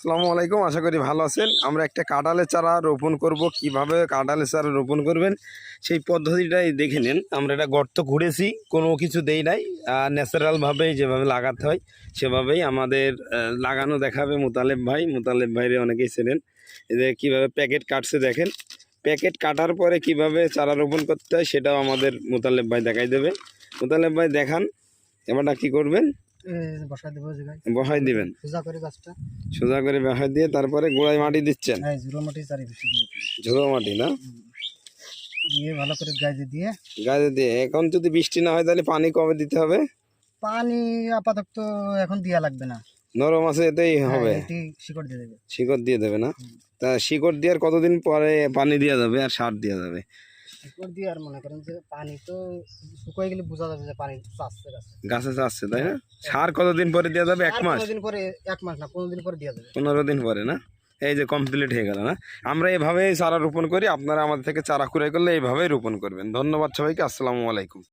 আসসালামু আলাইকুম, আশা করি ভালো আছেন। আমরা একটা কাঁঠালের চারা রোপণ করব। কীভাবে কাঁঠালের চারা রোপণ করবেন সেই পদ্ধতিটাই দেখে নিন। আমরা এটা গর্ত ঘুরেছি কোনো কিছু দেই নাই। ন্যাচারালভাবেই যেভাবে লাগাতে হয়, সেভাবেই আমাদের লাগানো দেখাবে মুতালেব ভাই। মুতালেব ভাইরে অনেকেই চেনেন। এদের কীভাবে প্যাকেট কাটছে দেখেন। প্যাকেট কাটার পরে কীভাবে চারা রোপণ করতে হয়, সেটাও আমাদের মুতালেব ভাই দেখাই দেবে। মুতালেব ভাই দেখান, এবারটা কী করবেন? বসা দেবো জায়গায়। বসাই দিবেন? সোজা করে গাছটা। সোজা করে বসাই দিয়ে তারপরে গোড়ায় মাটি দিচ্ছেন? হ্যাঁ জিরো মাটি না? দিয়ে ভালো করে দিয়ে দিয়ে। এখন যদি বৃষ্টি না হয় তাহলে পানি কবে দিতে হবে? পানি আপাতত এখন দেওয়া লাগবে না। নরম আছে এতেই হবে। হ্যাঁ, শিকড় দিয়ে দেবে। শিকড় দিয়ে দেবে না? তা শিকড় দেওয়ার কতদিন পরে পানি দেওয়া যাবে আর সার দেওয়া যাবে? শিকড় দিয়ে আর মনে করেন যে পানি তো শুকিয়ে গেলে বোঝা যাবে যে পানি চাচ্ছে গাছে গাছে চাচ্ছে তাই না? সার কতদিন পরে দেওয়া যাবে? এক মাস? দিন পরে? এক মাস না পনেরো দিন পরে দেওয়া যাবে। পনেরো দিন পরে না? এই যে কমপ্লিট হয়ে গেল না? আমরা এভাবেই চারা রোপণ করি আপনারা আমাদের থেকে চারা কুড়াই করলে এইভাবেই রোপণ করবেন। ধন্যবাদ সবাইকে আসসালামু আলাইকুম।